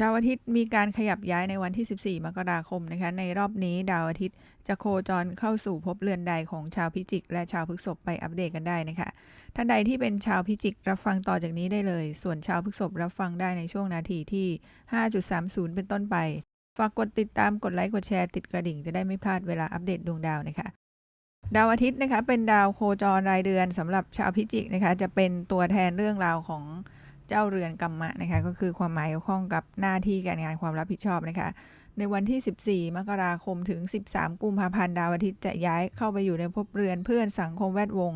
ดาวอาทิตย์มีการขยับย้ายในวันที่ 14 มกราคมนะคะ ในรอบนี้ดาวอาทิตย์จะโคจรเข้าสู่ภพเรือนใดของชาวพิจิก และชาวพฤษภไปอัปเดตกันได้นะคะ ท่านใดที่เป็นชาวพิจิกรับฟังต่อจากนี้ได้เลย ส่วนชาวพฤษภรับฟังได้ในช่วงนาทีที่ 5.30 เป็นต้นไป ฝากกดติดตามกดไลค์กดแชร์ติดกระดิ่งจะได้ไม่พลาดเวลาอัปเดตดวงดาวนะคะดาวอาทิตย์นะคะเป็นดาวโคจรรายเดือนสำหรับชาวพิจิกนะคะจะเป็นตัวแทนเรื่องราวของ เจ้าเรือนกรรมะนะคะก็คือความหมายเกี่ยวข้องกับหน้าที่การงานความรับผิดชอบนะคะ ในวันที่ 14 มกราคมถึง 13 กุมภาพันธ์ดาวอาทิตย์จะย้ายเข้าไปอยู่ในภพเรือนเพื่อนสังคมแวดวง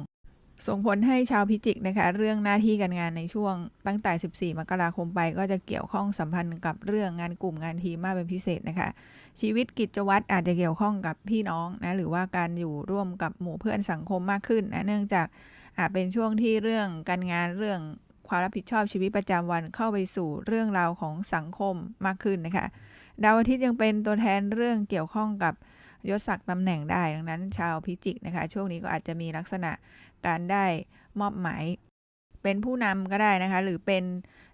ส่งผลให้ชาวพิจิกนะคะเรื่องหน้าที่การงานในช่วง ตั้งแต่ 14 มกราคมไปก็จะเกี่ยวข้องสัมพันธ์กับเรื่องงานกลุ่มงานทีมมากเป็นพิเศษนะคะ ชีวิตกิจวัตรอาจจะเกี่ยวข้องกับพี่น้องนะหรือว่าการอยู่ร่วมกับหมู่เพื่อนสังคมมากขึ้นนะเนื่องจากอาจเป็นช่วงที่เรื่องการงานเรื่อง ความรับผิดชอบชีวิตประจำวันเข้าไปสู่เรื่องราวของสังคมมากขึ้นนะคะ ดาวอาทิตย์ยังเป็นตัวแทนเรื่องเกี่ยวข้องกับยศศักดิ์ตำแหน่งได้ ดังนั้นชาวพิจิกนะคะ ช่วงนี้ก็อาจจะมีลักษณะการได้มอบหมาย เป็นผู้นำก็ได้นะคะ หรือเป็น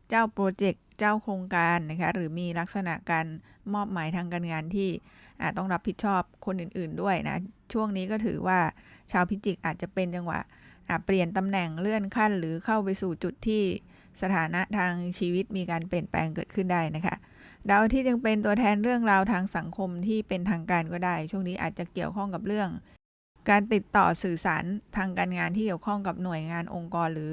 เจ้าโปรเจกต์เจ้าโครงการนะคะ หรือมีลักษณะการมอบหมายทางการงานที่อาจต้องรับผิดชอบคนอื่น ๆด้วยนะ ช่วงนี้ก็ถือว่าชาวพิจิกอาจจะเป็นจังหวะอะ เปลี่ยนตำแหน่งเลื่อนขั้น หรือเข้าไปสู่จุดที่สถานะทางชีวิตมีการเปลี่ยนแปลงเกิดขึ้นได้นะคะดาวทิตย์ยังเป็นตัวแทนเรื่องราวทางสังคมที่เป็นทางการก็ได้ ช่วงนี้อาจจะเกี่ยวข้องกับเรื่อง การติดต่อสื่อสารทางการงานที่เกี่ยวข้องกับหน่วยงานองค์กรหรือ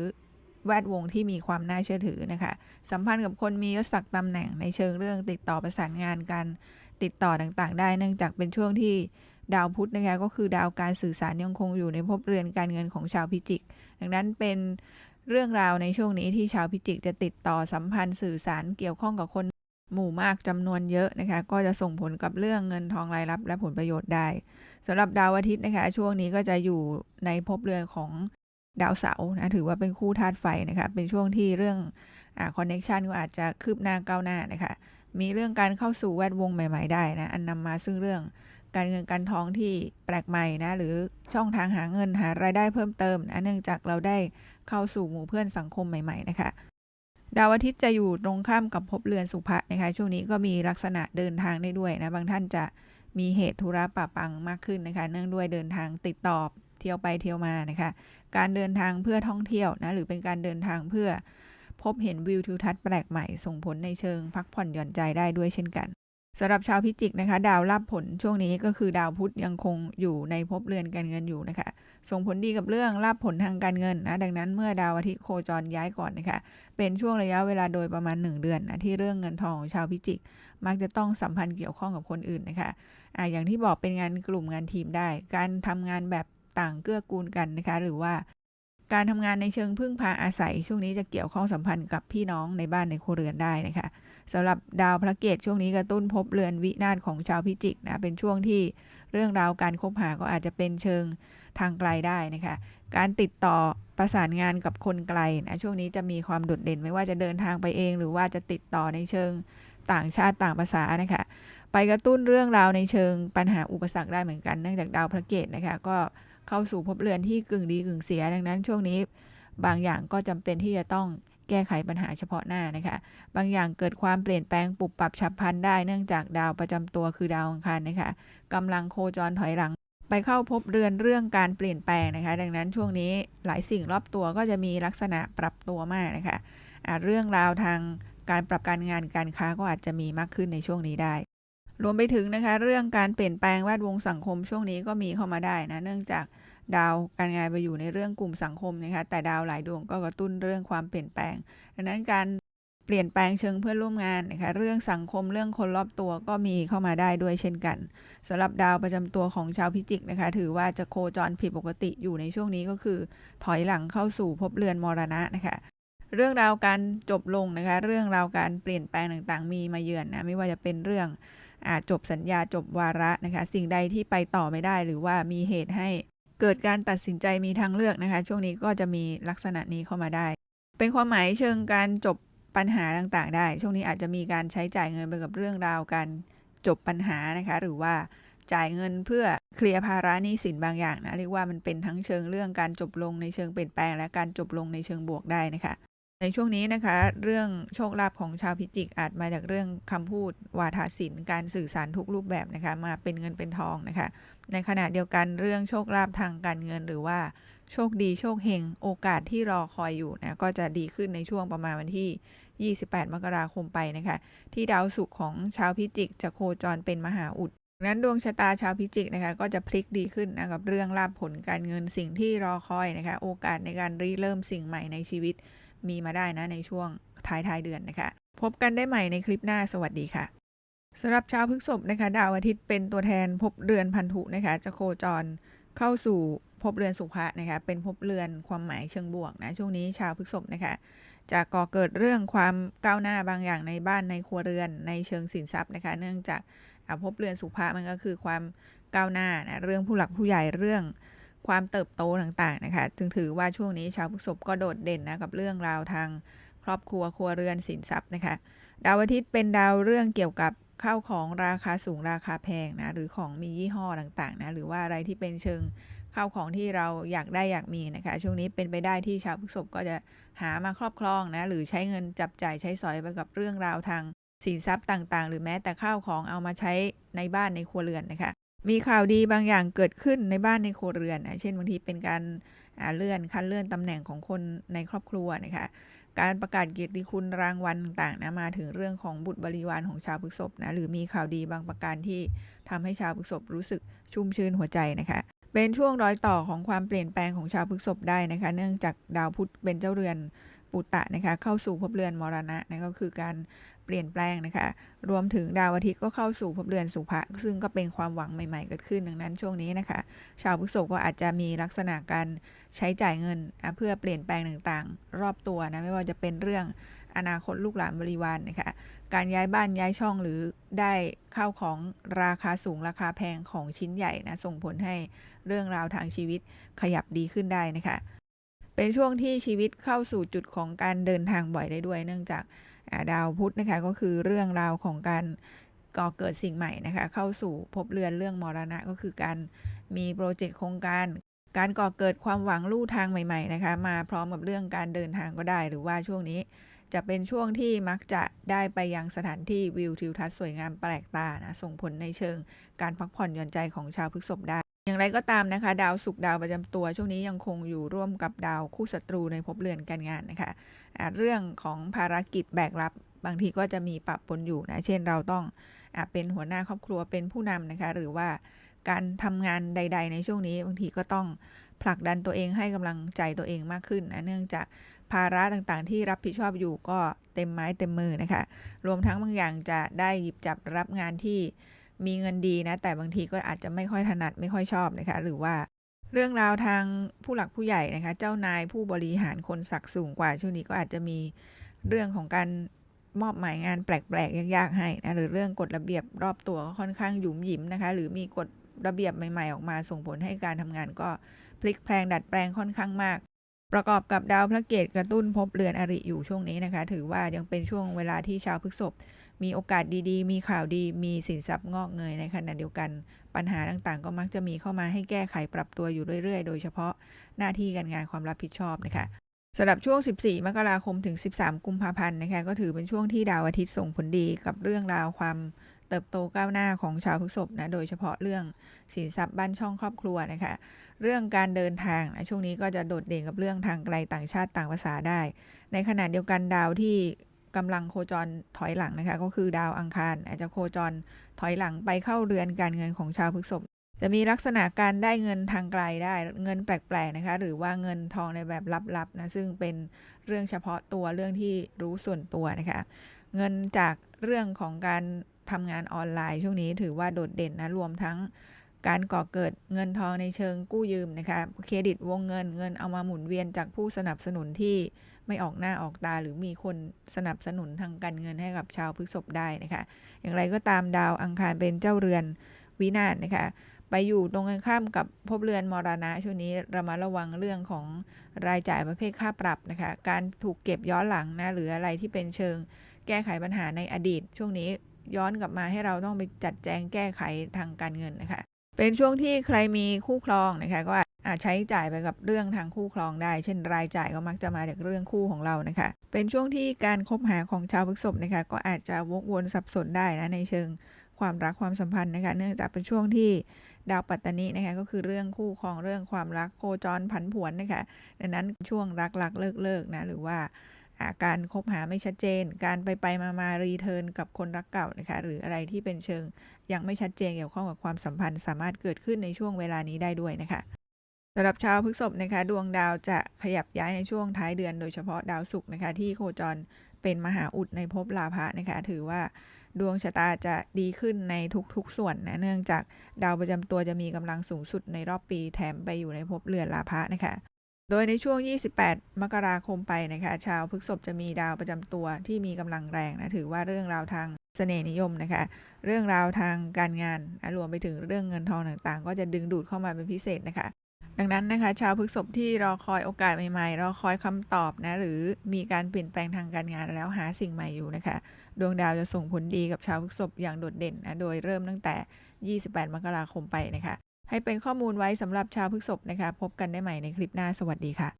แวดวงที่มีความน่าเชื่อถือนะคะ สัมพันธ์กับคนมียศศักดิ์ตำแหน่งในเชิงเรื่องติดต่อประสานงานการติดต่อต่างๆ ได้ เนื่องจากเป็นช่วงที่ ดาวพุธนะคะก็คือดาวการสื่อสารยังคงอยู่ในภพเรือนการเงินของชาวพิจิก ดังนั้นเป็นเรื่องราวในช่วงนี้ที่ชาวพิจิกจะติดต่อสัมพันธ์สื่อสารเกี่ยวข้องกับคนหมู่มากจำนวนเยอะนะคะก็จะส่งผลกับเรื่องเงินทองรายรับ และผลประโยชน์ได้สำหรับดาวอาทิตย์นะคะช่วงนี้ก็จะอยู่ในภพเรือนของดาวเสาร์นะถือว่าเป็นคู่ธาตุไฟนะคะเป็นช่วงที่เรื่องคอนเน็ชันก็อาจจะคืบหน้าก้าวหน้านะคะมีเรื่องการเข้าสู่แวดวงใหม่ ๆ ได้นะอันนำมาซึ่งเรื่อง การเงินการทองที่แปลกใหม่นะ หรือช่องทางหาเงินหารายได้เพิ่มเติมนะเนื่องจากเราได้เข้าสู่หมู่เพื่อนสังคมใหม่ ๆ นะคะ ดาวอาทิตย์จะอยู่ตรงข้ามกับภพเรือนสุภะนะคะ ช่วงนี้ก็มีลักษณะเดินทางได้ด้วยนะบางท่านจะมีเหตุธุระปะปังมากขึ้นนะคะ เนื่องด้วยเดินทางติดต่อเที่ยวไปเที่ยวมานะคะ การเดินทางเพื่อท่องเที่ยวนะหรือเป็นการเดินทางเพื่อพบเห็นวิวทิวทัศน์แปลกใหม่ส่งผลในเชิงพักผ่อนหย่อนใจได้ด้วยเช่นกัน สำหรับชาวพิจิกนะคะ ดาวรับผลช่วงนี้ก็คือดาวพุธยังคงอยู่ในภพเรือนการเงินอยู่นะคะ ส่งผลดีกับเรื่องรับผลทางการเงินนะดังนั้นเมื่อดาวอาทิตย์โคจรย้ายก่อนนะคะเป็นช่วงระยะเวลาโดยประมาณ 1 เดือนนะที่เรื่องเงินทองของชาวพิจิก มักจะต้องสัมพันธ์เกี่ยวข้องกับคนอื่นนะคะอ่าอย่างที่บอกเป็นงานกลุ่มงานทีมได้ การทำงานแบบต่างเกื้อกูลกันนะคะ หรือว่าการทำงานในเชิงพึ่งพาอาศัย ช่วงนี้จะเกี่ยวข้องสัมพันธ์กับพี่น้องในบ้านในครัวเรือนได้นะคะ สำหรับดาวพระเกตช่วงนี้กระตุ้นพบเรือนวินาศของชาวพิจิกนะเป็นช่วงที่เรื่องราวการคบหาก็อาจจะเป็นเชิงทางไกลได้นะคะการติดต่อประสานงานกับคนไกลนะช่วงนี้จะมีความโดดเด่นไม่ว่าจะเดินทางไปเอง หรือว่าจะติดต่อในเชิงต่างชาติต่างภาษานะคะไปกระตุ้นเรื่องราวในเชิงปัญหาอุปสรรคได้เหมือนกันเนื่องจากดาวพระเกตนะคะก็เข้าสู่ภพเรือนที่กึ่งดีกึ่งเสีย ดังนั้นช่วงนี้บางอย่างก็จำเป็นที่จะต้อง แก้ไขปัญหาเฉพาะหน้านะคะ บางอย่างเกิดความเปลี่ยนแปลงปรับปรับฉับพลันได้เนื่องจากดาวประจำตัวคือดาวอังคารนะคะกำลังโคจรถอยหลัง ไปเข้าพบเรือนเรื่องการเปลี่ยนแปลงนะคะ ดังนั้นช่วงนี้หลายสิ่งรอบตัวก็จะมีลักษณะปรับตัวมากนะคะะเรื่องราวทางการปรับการงานการค้าก็อาจจะมีมากขึ้นในช่วงนี้ได้ รวมไปถึงนะคะ เรื่องการเปลี่ยนแปลงแวดวงสังคมช่วงนี้ก็มีเข้ามาได้นะเนื่องจาก ดาวการงานไปอยู่ในเรื่องกลุ่มสังคมนะคะแต่ดาวหลายดวงก็กระตุ้นเรื่องความเปลี่ยนแปลง ดังนั้นการเปลี่ยนแปลงเชิงเพื่อนร่วมงานนะคะเรื่องสังคมเรื่องคนรอบตัวก็มีเข้ามาได้ด้วยเช่นกันสำหรับดาวประจำตัวของชาวพิจิกนะคะ ถือว่าจะโคจรผิดปกติอยู่ในช่วงนี้ก็คือ ถอยหลังเข้าสู่ภพเรือนมรณะนะคะเรื่องราวการจบลงนะคะ เรื่องราวการเปลี่ยนแปลงต่างๆ มีมาเยือนนะไม่ว่าจะเป็นเรื่องอาจบสัญญาจบวาระนะคะ สิ่งใดที่ไปต่อไม่ได้ หรือว่ามีเหตุให้ เกิดการตัดสินใจมีทางเลือกนะคะ ช่วงนี้ก็จะมีลักษณะนี้เข้ามาได้ เป็นความหมายเชิงการจบปัญหาต่างๆ ได้ ช่วงนี้อาจจะมีการใช้จ่ายเงินไปกับเรื่องราวการจบปัญหานะคะ หรือว่าจ่ายเงินเพื่อเคลียร์ภาระหนี้สินบางอย่างนะเรียกว่ามันเป็นทั้งเชิงเรื่องการจบลงในเชิงเปลี่ยนแปลง และการจบลงในเชิงบวกได้นะคะ ในช่วงนี้นะคะ เรื่องโชคลาภของชาวพิจิกอาจมาจากเรื่องคำพูดวาทศิลป์การสื่อสารทุกรูปแบบนะคะ มาเป็นเงินเป็นทองนะคะ ในขณะเดียวกันเรื่องโชคลาภทางการเงินหรือว่าโชคดีโชคเฮงโอกาสที่รอคอยอยู่นะก็จะดีขึ้นในช่วงประมาณวันที่ 28 มกราคมไปนะคะ ที่ดาวศุกร์ของชาวพิจิกจะโคจรเป็นมหาอุดนั้นดวงชะตาชาวพิจิกนะคะก็จะพลิกดีขึ้นนะกับเรื่องลาภผลการเงินสิ่งที่รอคอยนะคะ โอกาสในการริเริ่มสิ่งใหม่ในชีวิตมีมาได้นะในช่วงท้ายท้ายๆเดือนนะคะ พบกันได้ใหม่ในคลิปหน้าสวัสดีค่ะ สำหรับชาวพฤษภนะคะดาวอาทิตย์เป็นตัวแทนภพเรือนพันธุนะคะจะโคจรเข้าสู่ภพเรือนสุภะนะคะเป็นภพเรือนความหมายเชิงบวกนะช่วงนี้ชาวพฤษภนะคะจะก่อเกิดเรื่องความก้าวหน้าบางอย่างในบ้านในครัวเรือนในเชิงสินทรัพย์นะคะเนื่องจากภพเรือนสุภะมันก็คือความก้าวหน้านะเรื่องผู้หลักผู้ใหญ่เรื่องความเติบโตต่างๆนะคะจึงถือว่าช่วงนี้ชาวพฤษภก็โดดเด่นนะกับเรื่องราวทางครอบครัวครัวเรือนสินทรัพย์นะคะดาวอาทิตย์เป็นดาวเรื่องเกี่ยวกับ ข้าวของราคาสูงราคาแพงนะหรือของมียี่ห้อต่างๆนะหรือว่าอะไรที่เป็นเชิงข้าวของที่เราอยากได้อยากมีนะคะ ช่วงนี้เป็นไปได้ที่ชาวพฤษภก็จะหามาครอบครองนะหรือใช้เงินจับจ่ายใช้สอยไปกับเรื่องราวทางสินทรัพย์ต่างๆ หรือแม้แต่ข้าวของเอามาใช้ในบ้านในครัวเรือนนะคะ มีข่าวดีบางอย่างเกิดขึ้นในบ้านในครัวเรือนนะเช่นบางทีเป็นการเลื่อนขั้นเลื่อนตำแหน่งของคนในครอบครัวนะคะ การประกาศเกียรติคุณรางวัลต่างๆนะมาถึงเรื่องของบุตรบริวารของชาวพฤษภนะหรือมีข่าวดีบางประการที่ทำให้ชาวพฤษภรู้สึกชุ่มชื่นหัวใจนะคะเป็นช่วงรอยต่อของความเปลี่ยนแปลงของชาวพฤษภได้นะคะ เนื่องจากดาวพุธเป็นเจ้าเรือนปุตตะนะคะเข้าสู่ภพเรือนมรณะนะก็คือการเปลี่ยนแปลงนะคะ รวมถึงดาวอาทิตย์ก็เข้าสู่ภพเรือนสุภะซึ่งก็เป็นความหวังใหม่ๆเกิดขึ้นดังนั้นช่วงนี้นะคะ ชาวพฤษภก็อาจจะมีลักษณะการ ใช้จ่ายเงินอะเพื่อเปลี่ยนแปลงต่างๆ รอบตัวนะไม่ว่าจะเป็นเรื่องอนาคตลูกหลานบริวารนะคะการย้ายบ้านย้ายช่องหรือได้เข้าของราคาสูงราคาแพงของชิ้นใหญ่นะส่งผลให้เรื่องราวทางชีวิตขยับดีขึ้นได้นะคะเป็นช่วงที่ชีวิตเข้าสู่จุดของการเดินทางบ่อยได้ด้วย เนื่องจากาดาวพุธนะคะก็คือเรื่องราวของการก่อเกิดสิ่งใหม่นะคะเข้าสู่ภพเรือนเรื่องมรณะก็คือการมีโปรเจกต์โครงการ การก่อเกิดความหวังลู่ทางใหม่ ๆ นะคะ มาพร้อมกับเรื่องการเดินทางก็ได้ หรือว่าช่วงนี้จะเป็นช่วงที่มักจะได้ไปยังสถานที่วิวทิวทัศน์สวยงามแปลกตานะส่งผลในเชิงการพักผ่อนหย่อนใจของชาวพฤษภได้ อย่างไรก็ตามนะคะ ดาวศุกดาวประจำตัว ช่วงนี้ยังคงอยู่ร่วมกับดาวคู่ศัตรูในภพเรือนการงานนะคะอ่าเรื่องของภารกิจแบกรับบางทีก็จะมีปะปนอยู่นะเช่นเราต้องอเป็นหัวหน้าครอบครัวเป็นผู้นำนะคะ หรือว่า การทำงานใด ๆ ในช่วงนี้บางทีก็ต้องผลักดันตัวเองให้กำลังใจตัวเองมากขึ้นนะเนื่องจากภาระต่างๆ ที่รับผิดชอบอยู่ก็เต็มไม้เต็มมือนะคะ รวมทั้งบางอย่างจะได้หยิบจับรับงานที่มีเงินดีนะ แต่บางทีก็อาจจะไม่ค่อยถนัดไม่ค่อยชอบนะคะ หรือว่าเรื่องราวทางผู้หลักผู้ใหญ่นะคะ เจ้านายผู้บริหารคนศักดิ์สูงกว่า ช่วงนี้ก็อาจจะมีเรื่องของการมอบหมายงานแปลกๆยากๆให้นะหรือเรื่องกฎระเบียบรอบตัวก็ค่อนข้างหยุมหยิมนะคะ หรือมีกฎ ระเบียบใหม่ ๆ ออกมาส่งผลให้การทำงานก็พลิกแพลงดัดแปลงค่อนข้างมาก ประกอบกับดาวพระเกตกระตุ้นภพเรือนอริอยู่ช่วงนี้นะคะ ถือว่ายังเป็นช่วงเวลาที่ชาวพฤษภมีโอกาสดีๆ มีข่าวดี มีสินทรัพย์งอกเงยในขณะเดียวกัน ปัญหาต่างๆ ก็มักจะมีเข้ามาให้แก้ไขปรับตัวอยู่เรื่อยๆ โดยเฉพาะหน้าที่การงานความรับผิดชอบนะคะสำหรับช่วง 14 มกราคมถึง 13 กุมภาพันธ์นะคะ ก็ถือเป็นช่วงที่ดาวอาทิตย์ส่งผลดีกับเรื่องราวความ เติบโตก้าวหน้าของชาวพฤษภนะ โดยเฉพาะเรื่องสินทรัพย์บ้านช่องครอบครัวนะคะ เรื่องการเดินทางนะช่วงนี้ก็จะโดดเด่นกับเรื่องทางไกลต่างชาติต่างภาษาได้ ในขณะเดียวกันดาวที่กำลังโคจรถอยหลังนะคะ ก็คือดาวอังคาร อาจจะโคจรถอยหลังไปเข้าเรือนการเงินของชาวพฤษภจะมีลักษณะการได้เงินทางไกลได้เงินแปลกๆนะคะ หรือว่าเงินทองในแบบลับๆนะซึ่งเป็นเรื่องเฉพาะตัวเรื่องที่รู้ส่วนตัวนะคะ เงินจากเรื่องของการ ทำงานออนไลน์ช่วงนี้ถือว่าโดดเด่นนะรวมทั้งการก่อเกิดเงินทองในเชิงกู้ยืมนะคะเครดิตวงเงินเงินเอามาหมุนเวียนจากผู้สนับสนุนที่ไม่ออกหน้าออกตา หรือมีคนสนับสนุนทางการเงินให้กับชาวพฤษภได้นะคะ อย่างไรก็ตามดาวอังคารเป็นเจ้าเรือนวินาศนะคะ ไปอยู่ตรงกันข้ามกับภพเรือนมรณะช่วงนี้ระมัดระวังเรื่องของรายจ่ายประเภทค่าปรับนะคะ การถูกเก็บย้อนหลังนะหรืออะไรที่เป็นเชิงแก้ไขปัญหาในอดีต ช่วงนี้ ย้อนกลับมาให้เราต้องไปจัดแจงแก้ไขทางการเงินนะคะ เป็นช่วงที่ใครมีคู่ครองนะคะก็อาจใช้จ่ายไปกับเรื่องทางคู่ครองได้ เช่นรายจ่ายก็มักจะมาจากเรื่องคู่ของเรานะคะ เป็นช่วงที่การคบหาของชาวพฤษภนะคะ ก็อาจจะวกวนสับสนได้นะในเชิงความรักความสัมพันธ์นะคะ เนื่องจากเป็นช่วงที่ดาวปัตตานีนะคะก็คือเรื่องคู่ครองเรื่องความรักโคจรผันผวนนะคะดังนั้นช่วงรักรักเลิกเลิกนะหรือว่า การคบหาไม่ชัดเจน การไปไปมามารีเทิร์นกับคนรักเก่านะคะ หรืออะไรที่เป็นเชิงยังไม่ชัดเจนเกี่ยวข้องกับความสัมพันธ์ สามารถเกิดขึ้นในช่วงเวลานี้ได้ด้วยนะคะสำหรับชาวพฤษภนะคะ ดวงดาวจะขยับย้ายในช่วงท้ายเดือน โดยเฉพาะดาวศุกร์นะคะ ที่โคจรเป็นมหาอุดในภพลาภะนะคะ ถือว่าดวงชะตาจะดีขึ้นในทุกๆส่วนนะ เนื่องจากดาวประจำตัวจะมีกำลังสูงสุดในรอบปีแถมไปอยู่ในภพเรือนลาภะนะคะ โดยในช่วง 28 มกราคมไปนะคะชาวพฤษภจะมีดาวประจำตัวที่มีกำลังแรงนะถือว่าเรื่องราวทางเสน่ห์นิยมนะคะ เรื่องราวทางการงานรวมไปถึงเรื่องเงินทองต่างๆ ก็จะดึงดูดเข้ามาเป็นพิเศษนะคะ ดังนั้นนะคะ ชาวพฤษภที่รอคอยโอกาสใหม่ๆ รอคอยคำตอบนะหรือมีการเปลี่ยนแปลงทางการงานแล้วหาสิ่งใหม่อยู่นะคะ ดวงดาวจะส่งผลดีกับชาวพฤษภอย่างโดดเด่นนะโดยเริ่มตั้งแต่ 28 มกราคมไปนะคะ ให้เป็นข้อมูลไว้สำหรับชาวพฤษบนะคะ พบกันได้ใหม่ในคลิปหน้าสวัสดีค่ะ